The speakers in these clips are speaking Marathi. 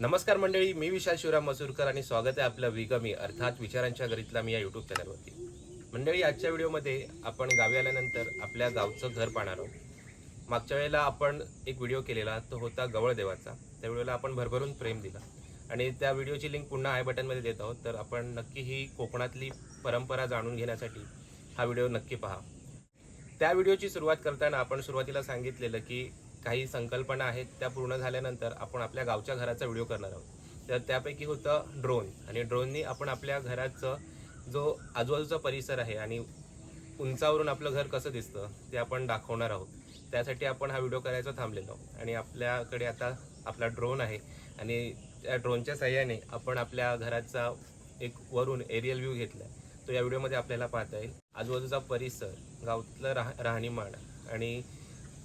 नमस्कार मंडळी मी विशाल शिवराम मसूरकर आणि स्वागत आहे आपलं विगमी अर्थात विचारांच्या घरीतला मी या युट्यूब चॅनलवरती मंडळी आजच्या व्हिडिओमध्ये आपण गावी आल्यानंतर आपल्या गावचं घर पाहणार आहोत. मागच्या वेळेला आपण एक व्हिडिओ केलेला तो होता गवळदेवाचा त्या व्हिडिओला आपण भरभरून प्रेम दिला. आणि त्या व्हिडिओची लिंक पुन्हा आय बटनमध्ये देत आहोत. तर आपण नक्की ही कोकणातली परंपरा जाणून घेण्यासाठी हा व्हिडिओ नक्की पहा. त्या व्हिडिओची सुरुवात करताना आपण सुरुवातीला सांगितलेलं की काही संकल्पना आहेत त्या पूर्ण झाल्यानंतर आपण आपल्या गावच्या घराचा व्हिडिओ करणार आहोत. तर त्यापैकी होतं ड्रोन आणि ड्रोननी आपण आपल्या घराचं जो आजूबाजूचा परिसर आहे आणि उंचावरून आपलं घर कसं दिसतं ते आपण दाखवणार आहोत. त्यासाठी आपण हा व्हिडिओ करायचा थांबलेलो. आणि आपल्याकडे आता आपला ड्रोन आहे. आणि त्या ड्रोनच्या सहाय्याने आपण आपल्या घराचा एक वरून एरियल व्ह्यू घेतला तो या व्हिडिओमध्ये आपल्याला पाहता येईल. आजूबाजूचा परिसर गावातलं राह राहणीमान आणि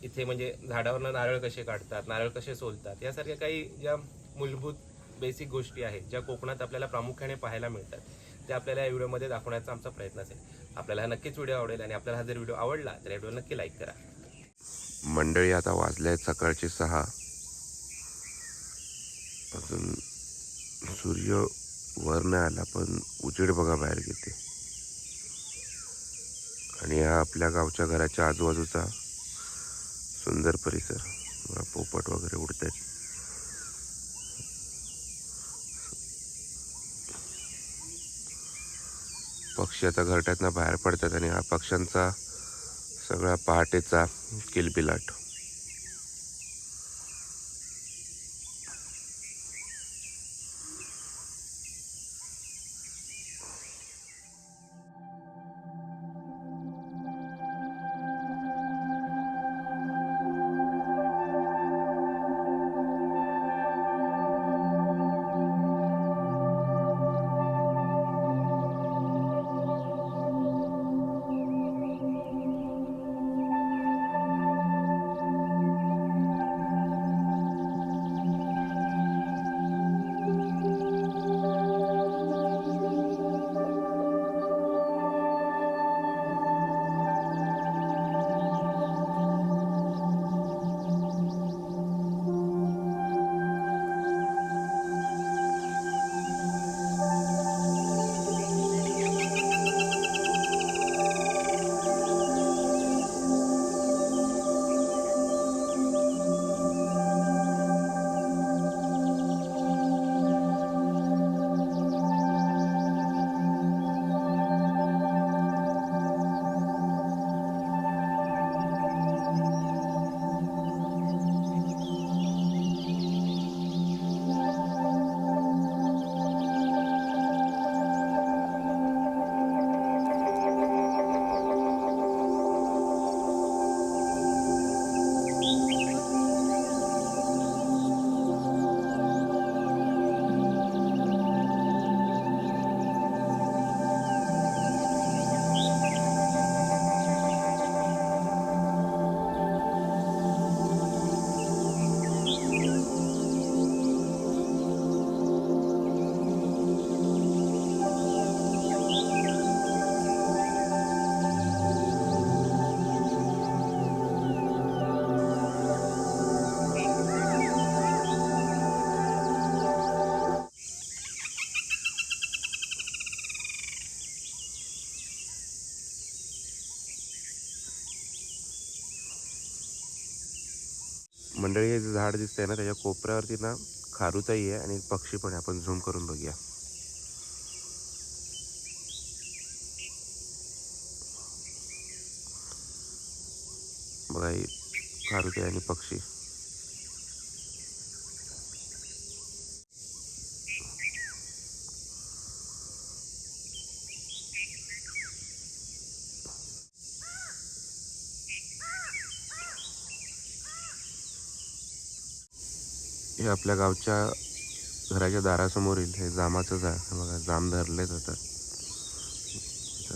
इथे म्हणजे झाडावरनं नारळ कसे काढतात नारळ कसे सोलतात यासारख्या काही ज्या मूलभूत बेसिक गोष्टी आहेत ज्या कोकणात आपल्याला प्रामुख्याने पाहायला मिळतात त्या आपल्याला या व्हिडिओमध्ये दाखवण्याचा आमचा प्रयत्न असेल. आपल्याला हा नक्कीच व्हिडिओ आवडेल आणि आपल्याला हा जर व्हिडिओ आवडला तर व्हिडिओ नक्की लाईक करा. मंडळी आता वाजले आहेत सकाळचे सहा. अजून सूर्य वर नाही आला पण उजेड बघा बाहेर घेते आणि हा आपल्या गावच्या घराच्या आजूबाजूचा सुंदर परिसर. पोपट वगैरे उडत आहेत पक्षी आता घरट्यातनं बाहेर पडतात आणि हा पक्ष्यांचा सगळा पहाटेचा किलबिलाट. मंडळी हे जे झाड दिसतंय ना त्याच्या कोपऱ्यावरती ना खारुताई आहे आणि एक पक्षी पण आहे. आपण झूम करून बघूया. बघा ही खारुताई आणि पक्षी. हे आपल्या गावच्या घराच्या दारासमोरील हे जामाचं झाड बघा जाम धरलेच आता.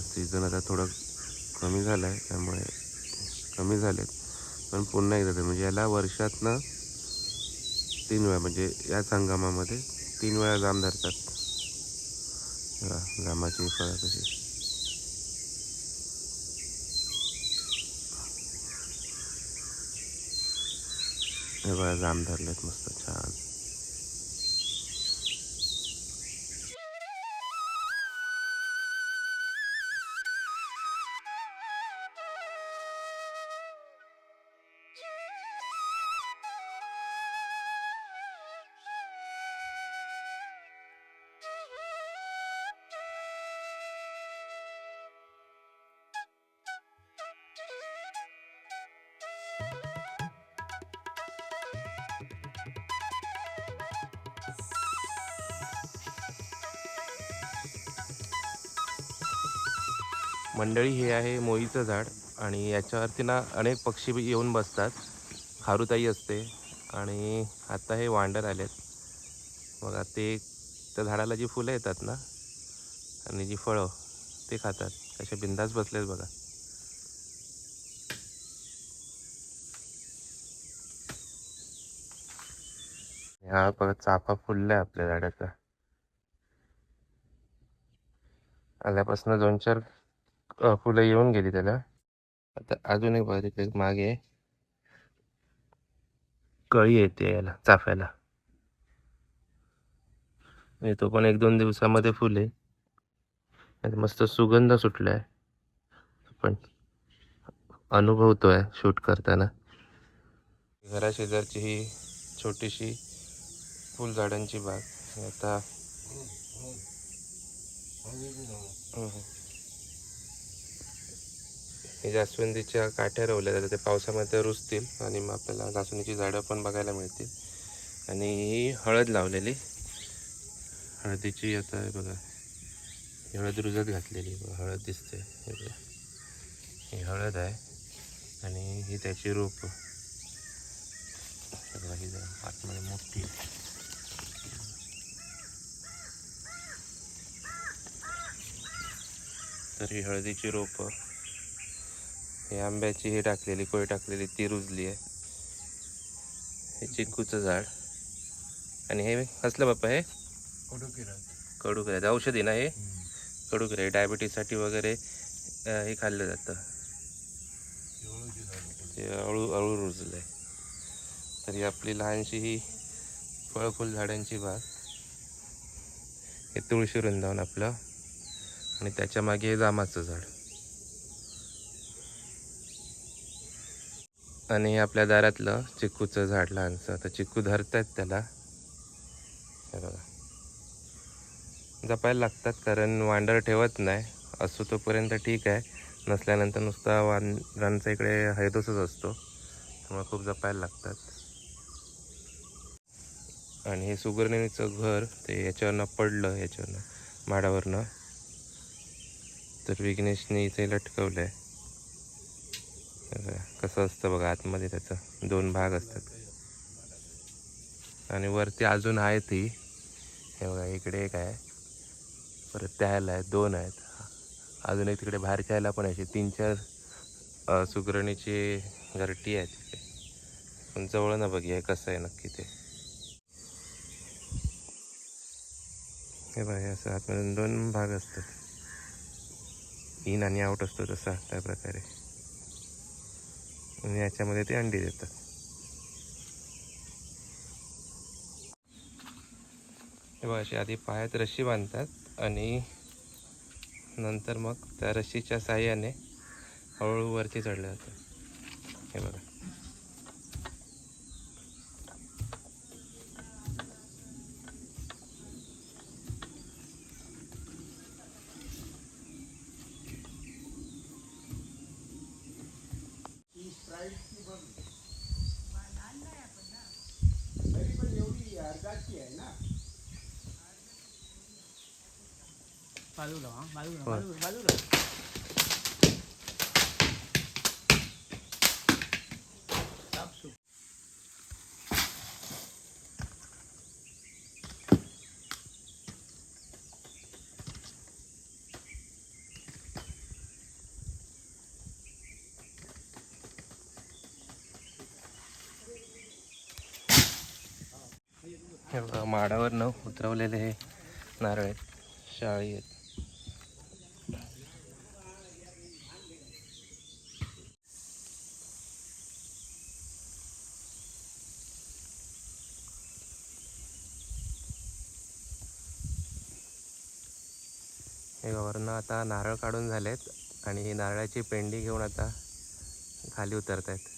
सीझन आता थोडं कमी झालं आहे त्यामुळे कमी झालेत. पण पुन्हा एकदा म्हणजे याला वर्षातनं तीन वेळा म्हणजे याच हंगामामध्ये तीन वेळा जाम धरतात. जामाची फळं कशी. हे बघा जाम मंडळी हे आहे मोईचं झाड आणि याच्यावरती ना अनेक पक्षी बी येऊन बसतात. खारुताई असते आणि आता हे वांडर आलेत. बघा ते त्या झाडाला जी फुलं येतात ना आणि जी फळं ते खातात. असे बिंदास बसलेत बघा. हा बघा चाफा फुललाय आपल्या झाडाचा. आल्यापासून दोन चार फुलं येऊन गेली त्याला आता अजून एक बघा तिकडे मागे कळी येते याला चाफ्याला तो पण एक दोन दिवसामध्ये फुले मस्त सुगंध सुटलाय पण अनुभवतोय शूट करताना घरा शेजारची ही छोटीशी फुलझाडांची बाग आता हम्म. हे जास्वंदीच्या काठ्या रोवल्या जातात ते पावसामध्ये रुजतील आणि मग आपल्याला जास्वंदीची झाडं पण बघायला मिळतील. आणि ही हळद लावलेली. हळदीची आता बघा. ही हळद रुजत घातलेली. हळद दिसते हे बघा. ही हळद आहे. आणि ही त्याची रोप. बघा, ही आतमध्ये मोठी तर ही हळदीची रोपं. हे आंब्याची हे टाकलेली कोळी टाकलेली ती रुजली आहे. हे चिंकूचं झाड. आणि हे कसलं बाप्पा हे? कडू किरायचं औषधी ना हे? कडू किराय डायबिटीजसाठी वगैरे हे खाल्लं जातं. ते अळू अळू रुजलं तर ही आपली लहानशी ही फळफुल झाडांची बाग. हे तुळशी वृंदावन आपलं. आणि त्याच्यामागे जामाचं झाड. आणि हे आपल्या दारातलं चिक्कूचं झाड लहानसं. तर चिक्कू धरतात त्याला. हे बघा. जपायला लागतात कारण वांडर ठेवत नाही. असो तोपर्यंत ठीक आहे. नसल्यानंतर नुसता वांडरांचा इकडे हैदोसच असतो. त्यामुळे खूप जपायला लागतात. आणि हे सुगरणीचं घर ते याच्यावरनं पडलं याच्यावरनं माडावरनं. तर विघ्नेशने इथे लटकवलं आहे कसं असतं बघा आतमध्ये त्याचं दोन भाग असतात. आणि वरती अजून आहे ती. हे बघा इकडे एक आहे. परत त्याला आहे दोन आहेत. अजून एक तिकडे बाहेरच्या ह्याला पण आहे तीन चार सुगरणीची घरटी आहे तिकडे. पण जवळ ना बघूया कसं आहे नक्की ते. हे बघा हे असं आतमधून दोन भाग असतात. इन आणि आऊट असतो तसा त्या प्रकारे. आणि याच्यामध्ये ते अंडी देतात. हे अशी आधी पायात रशी बांधतात आणि नंतर मग त्या रशीच्या साह्याने हळूहळू वरती चढलं जातं हे बघा. बाजूला हा बाजूला होय. बाजूला बाजूला हे बघा माडावरनं उतरवलेले हे नारळ आहेत. शाळी आहेत. हे वरनं आता नारळ काढून झालेत आणि ही नारळाची पेंडी घेऊन आता खाली उतरत आहेत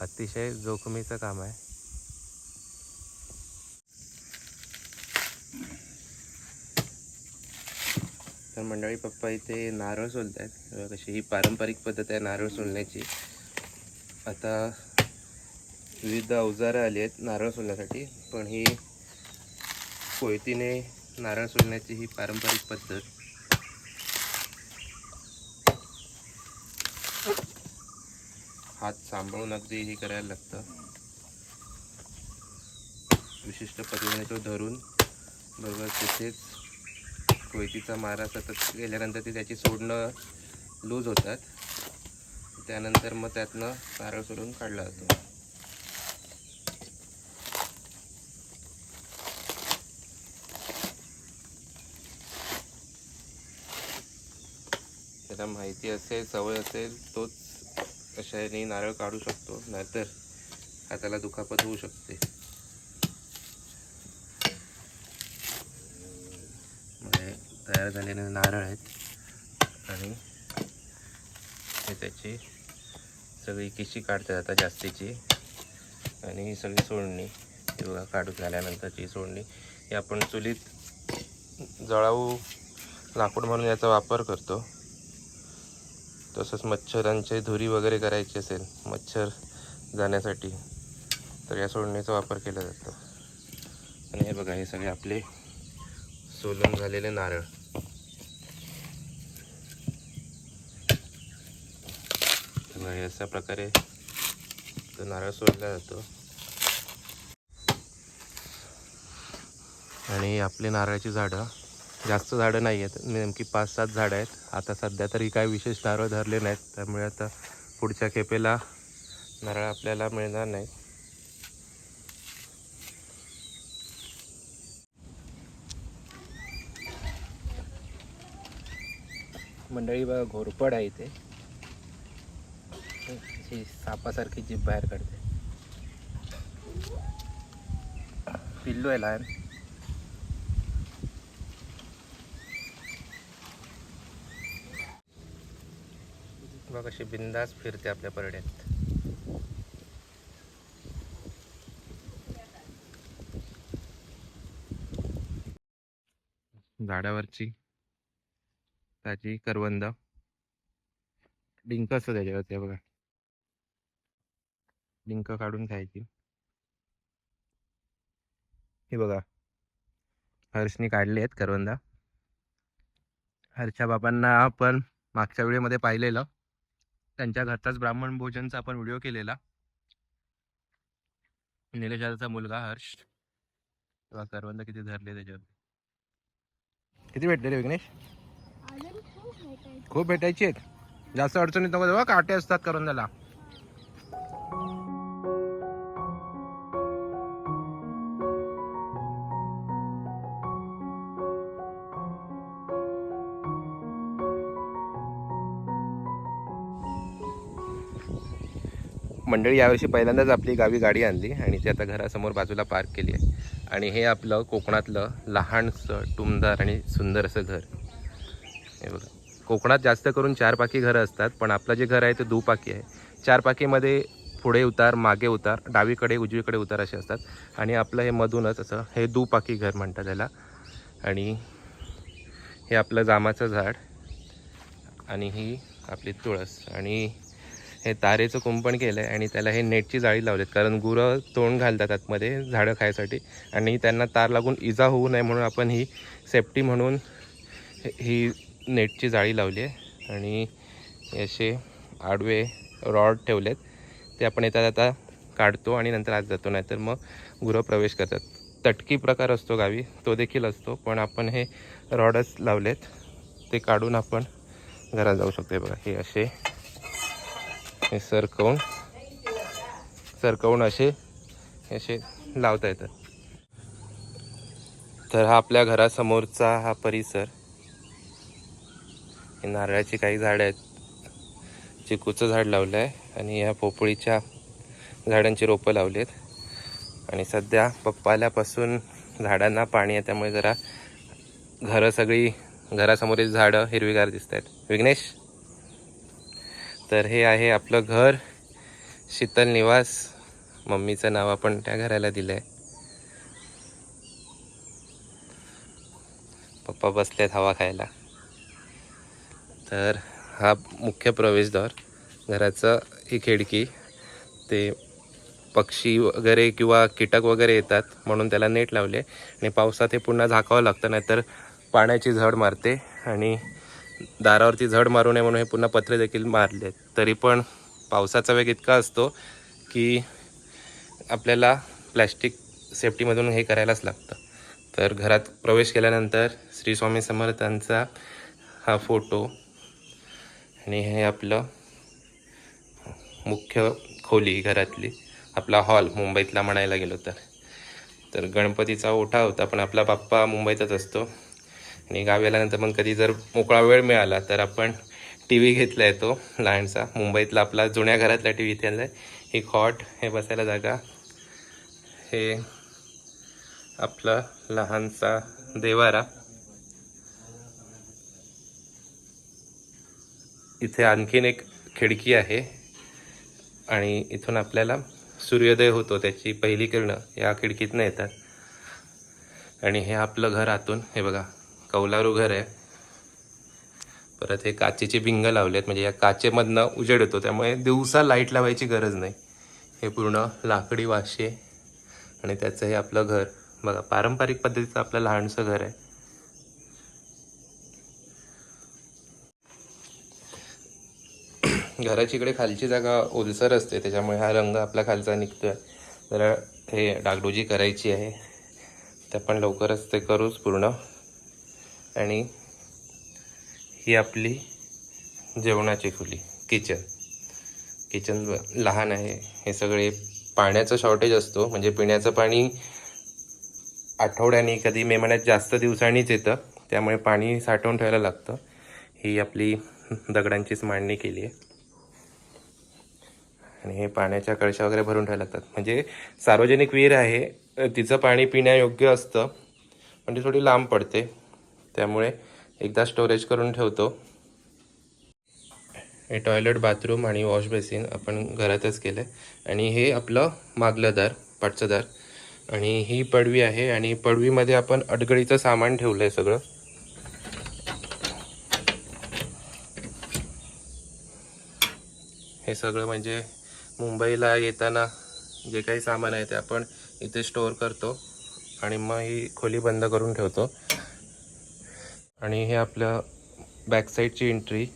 अतिशय जोखमीचं काम आहे. तर मंडळी पप्पा इथे नारळ सोलत आहेत कशी ही पारंपरिक पद्धत आहे नारळ सोलण्याची. आता विविध अवजारं आली आहेत नारळ सोलण्यासाठी पण ही कोयतीने नारळ सोलण्याची ही पारंपरिक पद्धत हात सांभाळून अगदी हे करायला लागतं. विशिष्ट पद्धतीने तो धरून बरोबर तिथेच कोयतीचा मारा सतत गेल्यानंतर ते त्याची सोडणं लूज होतात. त्यानंतर मग त्यातनं नारळ सोडून काढला जातो. त्याला माहिती असेल सवय असेल तोच कशाने नारळ काढू शकतो? नाहीतर हाताला दुखापत होऊ शकते. म्हणजे तयार झालेले नारळ आहेत. आणि हे त्याची सगळी किशी काढतात आता जास्तीची. आणि ही सगळी सोडणी ही बघा काढून झाल्यानंतरची सोडणी. ही आपण चुलीत जळाऊ लाकूड म्हणून याचा वापर करतो. तसंच मच्छरांचे धुरी वगैरे करायची असेल मच्छर जाण्यासाठी तर या सोडणीचा वापर केला जातो. आणि हे बघा हे सगळे आपले सोलून झालेले नारळ. अशा प्रकारे तो नारळ सोडला जातो. आणि आपली नारळाची झाडं जास्त झाडं नाही आहेत. नेमकी पाच सात झाडं आहेत. आता सध्या तरी काही विशेष नारळ धरले नाहीत. त्यामुळे आता पुढच्या खेपेला नारळ आपल्याला मिळणार नाही. मंडळी बघा घोरपड आहे इथे. अशी सापासारखी जीभ बाहेर काढते. पिल्लू आहे लहान. बघ अशी बिंदास फिरते आपल्या परड्यात. झाडावरची ताजी करवंद. डिंक असतं त्याच्यावरती बघा. डिंक काढून खायची हे बघा. हर्षनी काढले आहेत करवंदा. हर्षा बाबांना आपण मागच्या व्हिडिओमध्ये पाहिलेलं. त्यांच्या घरचाच ब्राह्मण भोजनचा आपण व्हिडिओ केलेला. निलेशाचा मुलगा हर्ष. तेव्हा करवंद किती धरले त्याच्यावर. किती भेटले रे विघ्नेश खूप भेटायची आहेत. जास्त अडचणीत नको तेव्हा काटे असतात करवंदाला. मंडळी यावर्षी पहिल्यांदाच आपली गावी गाडी आणली आणि ती आता घरासमोर बाजूला पार्क केली आहे. आणि हे आपलं कोकणातलं लहानसं टुमदार आणि सुंदर असं घर. हे बघा. कोकणात जास्त करून चारपाकी घरं असतात पण आपलं जे घर आहे ते दुपाकी आहे. चार पाकीमध्ये पुढे उतार मागे उतार डावीकडे उजवीकडे उतार असे असतात. आणि आपलं हे मधूनच असं हे दुपाकी घर म्हणतात त्याला. आणि हे आपलं जामाचं झाड आणि ही आपली तुळस. आणि हे तारेचं कुंपण केलं आहे आणि त्याला हे नेटची जाळी लावलीत. कारण गुरं तोंड घालतात आतमध्ये झाडं खायसाठी. आणि त्यांना तार लागून इजा होऊ नये म्हणून आपण ही सेफ्टी म्हणून ही नेटची जाळी लावली आहे. आणि असे आडवे रॉड ठेवलेत. ते आपण येतात आता काढतो आणि नंतर आत जातो. नाहीतर मग गुरं प्रवेश करतात. तटकी प्रकार असतो गावी. तो देखील असतो. पण आपण हे रॉडच लावलेत. ते काढून आपण घरात जाऊ शकतो बघा. हे असे हे सरकवून सरकवून असे असे लावता येतात. तर हा आपल्या घरासमोरचा हा परिसर. हे नारळाची काही झाडं आहेत. चिकूचं झाड लावलं आहे आणि या पोपळीच्या झाडांची रोपं लावली आहेत आणि सध्या पप्पा आल्यापासून झाडांना पाणी आहे त्यामुळे जरा घरं सगळी घरासमोरील झाडं हिरवीगार दिसत आहेत विघ्नेश? तर हे आहे आपलं घर. शीतल निवास. मम्मीचं नाव आपण त्या घराला दिलं आहे पप्पा बसलेत हवा खायला. तर हा मुख्य प्रवेशद्वार. घराचं ही खिडकी. ते पक्षी वगैरे किंवा कीटक वगैरे येतात म्हणून त्याला नेट लावले. आणि पावसात हे पुन्हा झाकावं लागतं नाहीतर पाण्याची झड मारते. आणि दारावरती झड मारू नये म्हणून हे पुन्हा पत्रे देखील मारले तरी पण पावसाचा वेग इतका असतो की आपल्याला प्लॅस्टिक सेफ्टीमधून हे करायलाच लागतं. तर घरात प्रवेश केल्यानंतर श्री स्वामी समर्थांचा हा फोटो आणि हे आपलं मुख्य खोली घरातली आपला हॉल मुंबईतला म्हणायला गेलो तर. तर गणपतीचा ओठा होता पण आपला बाप्पा मुंबईतच असतो. आणि गावी आल्यानंतर मग कधी जर मोकळा वेळ मिळाला तर आपण टी व्ही घेतला आहे तो लहानचा मुंबईतला आपला जुन्या घरातला टी व्ही इथे आहे. ही हॉट हे बसायला जागा. हे आपला लहानसा देवारा. इथे आणखीन एक खिडकी आहे. आणि इथून आपल्याला सूर्योदय होतो त्याची पहिली किरणं या खिडकीतनं येतात. आणि हे आपलं घर आतून हे बघा. कौलारू घर आहे. परत हे काचेचे भिंग लावलेत म्हणजे या काचेमधनं उजेड येतो. त्यामुळे दिवसा लाइट लावायची गरज नाही. हे पूर्ण लाकडी वाशे आणि त्याचं हे आपलं घर बघा पारंपरिक पद्धतीचं आपलं लहानसं घर आहे. घराची इकडे खालची जागा ओलसर असते त्याच्यामुळे हा रंग आपला खालचा निघतोय. जरा हे डागडुजी करायची आहे. त्या आपण लवकरच ते करूच पूर्ण. आणि ही आपली जेवणाची खोली किचन किचन लहान आहे. हे सगळे पाण्याचं शॉर्टेज असतो. म्हणजे पिण्याचं पाणी आठवड्याने कधी मे महिन्यात जास्त दिवसांनीच येतं. त्यामुळे पाणी साठवून ठेवायला लागतं. ही आपली दगडांचीच मांडणी केली आहे. आणि हे पाण्याच्या कळशा वगैरे भरून ठेवायला लागतात. म्हणजे सार्वजनिक विहीर आहे. तिचं पाणी पिण्यायोग्य असतं. पण ती थोडी लांब पडते. त्यामुळे एकदा स्टोरेज करून ठेवतो. हे टॉयलेट बाथरूम आणि वॉश बेसिन आपण घरातच केलं आहे आणि हे आपलं मागलं दार पाठचं दार. आणि ही पडवी आहे आणि पडवीमध्ये आपण अडगळीचं सामान ठेवलं आहे सगळं. हे सगळं म्हणजे मुंबईला येताना जे काही सामान आहे ते आपण इथे स्टोअर करतो. आणि मग ही खोली बंद करून ठेवतो. आणि हे आपलं बॅकसाईडची एंट्री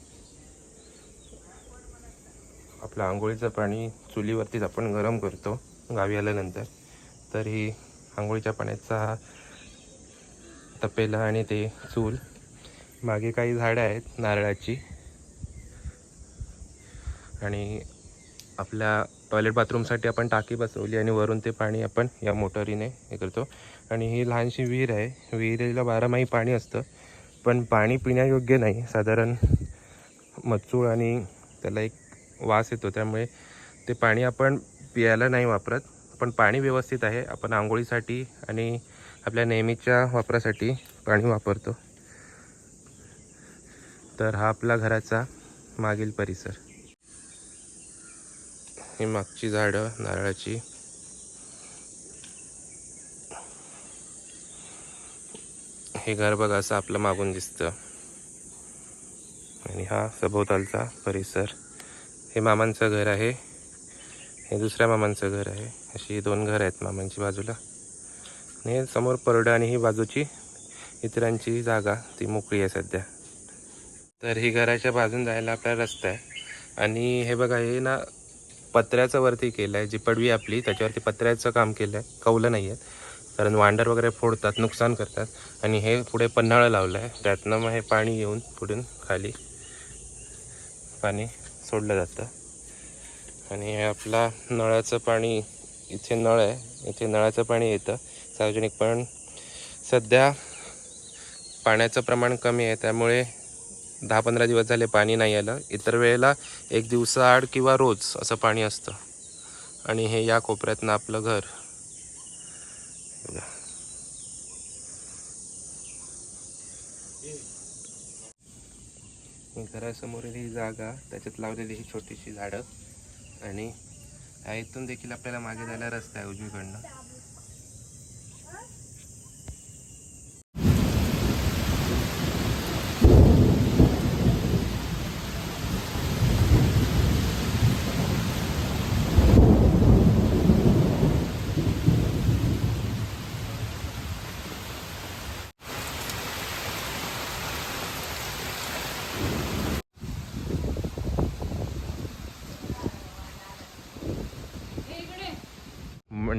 आपलं आंघोळीचं पाणी चुलीवरतीच आपण गरम करतो गावी आल्यानंतर. तर ही आंघोळीच्या पाण्याचा हा तपेला आणि ते चूल. मागे काही झाडं आहेत नारळाची. आणि आपल्या टॉयलेट बाथरूमसाठी आपण टाकी बसवली आणि वरून ते पाणी आपण या मोटरीने हे करतो. आणि ही लहानशी विहीर आहे. विहिरीला बारामाही पाणी असतं. पण पाणी पिण्यायोग्य नाही. साधारण मचूळ आणि त्याला एक वास येतो. त्यामुळे ते पाणी आपण पियाला नाही वापरत. पण पाणी व्यवस्थित आहे. आपण आंघोळीसाठी आणि आपल्या नेहमीच्या वापरासाठी पाणी वापरतो. तर हा आपला घराचा मागील परिसर. ही मागची झाडं नारळाची. हे घर बघा असं आपलं मागून दिसतं. आणि हा सभोवतालचा परिसर. हे मामांचं घर आहे. हे दुसऱ्या मामांचं घर आहे. अशी दोन घर आहेत मामांची बाजूला. आणि समोर परडं आणि ही बाजूची इतरांची जागा ती मोकळी आहे सध्या. तर ही घराच्या बाजून जायला आपला रस्ता आहे. आणि हे बघा हे ना पत्र्याचं वरती केलं आहे जी पडवी आपली त्याच्यावरती पत्र्याचं काम केलं आहे कौलं नाही आहेत. कारण वांडर वगैरे फोडतात नुकसान करतात. आणि हे पुढे पन्हाळं लावलं आहे त्यातनं मग हे पाणी येऊन पुढून खाली पाणी सोडलं जातं. आणि हे आपला नळाचं पाणी इथे नळ आहे. इथे नळाचं पाणी येतं. सार्वजनिक पण सध्या पाण्याचं प्रमाण कमी आहे. त्यामुळे दहा पंधरा दिवस झाले पाणी नाही आलं. इतर वेळेला एक दिवसाआड किंवा रोज असं पाणी असतं. आणि हे या कोपऱ्यातनं आपलं घर बघा. घरासमोरील ही जागा त्याच्यात लावलेली ही छोटीशी झाडं आणि इथून देखील आपल्याला मागे जायला रस्ता आहे उजवीकडनं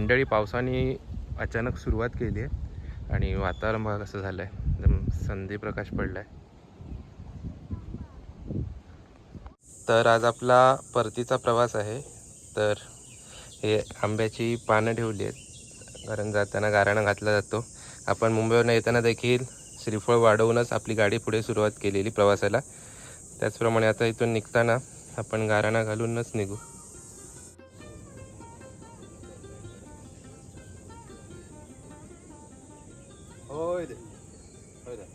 मंडळी पावसाने अचानक सुरुवात केली आहे आणि वातावरण बघा कसं झालं आहे एकदम संधी प्रकाश पडला आहे तर आज आपला परतीचा प्रवास आहे. तर हे आंब्याची पानं ठेवली आहेत. कारण जाताना गाराणा घातला जातो. आपण मुंबईवरून येताना देखील श्रीफळ वाढवूनच आपली गाडी पुढे सुरुवात केलेली प्रवासाला. त्याचप्रमाणे आता इथून निघताना आपण गाराणा घालूनच निघू. होय दे होय दे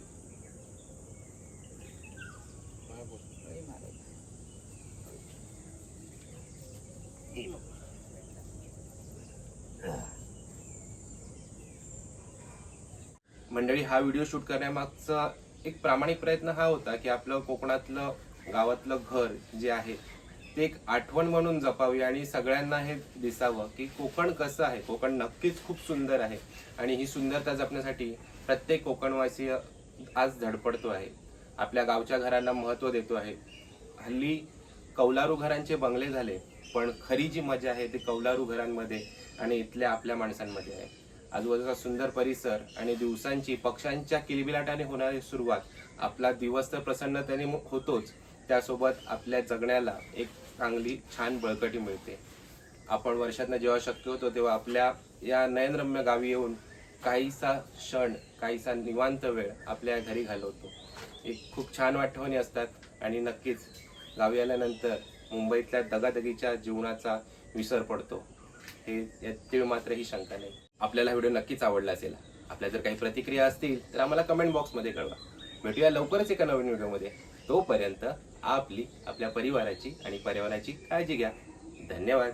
मंडळी हा व्हिडिओ शूट करण्यामागचा एक प्रामाणिक प्रयत्न हा होता की आपलं कोकणातलं गावातलं घर जे आहे ते एक आठवण म्हणून जपावी आणि सगळ्यांना हे दिसावं की कोकण कसं आहे. कोकण नक्कीच खूप सुंदर आहे आणि ही सुंदरता जपण्यासाठी प्रत्येक कोकणवासीय आज धडपडतो आहे. आपल्या गावच्या घरांना महत्त्व देतो आहे. हल्ली कौलारू घरांचे बंगले झाले पण खरी जी मजा आहे ती कौलारू घरांमध्ये आणि इथल्या आपल्या माणसांमध्ये आहे. आजूबाजूचा सुंदर परिसर आणि दिवसांची पक्ष्यांच्या किलबिलाटाने होणारी सुरुवात आपला दिवस तर प्रसन्नतेने होतोच. त्यासोबत आपल्या जगण्याला एक चांगली छान बळकटी मिळते. आपण वर्षातनं जेव्हा शक्य होतो तेव्हा आपल्या या नयनरम्य गावी येऊन काहीसा क्षण काहीसा निवांत वेळ आपल्या घरी घालवतो. एक खूप छान आठवणी असतात आणि नक्कीच गावी आल्यानंतर मुंबईतल्या दगादगीच्या जीवनाचा विसर पडतो. हे यात मात्र ही शंका नाही. आपल्याला व्हिडिओ नक्कीच आवडला असेल. आपल्या जर काही प्रतिक्रिया असतील तर आम्हाला कमेंट बॉक्समध्ये कळवा. भेटूया लवकरच एका नवीन व्हिडिओमध्ये. तोपर्यंत आपली आपल्या परिवाराची आणि पर्यावरणाची काळजी घ्या. धन्यवाद.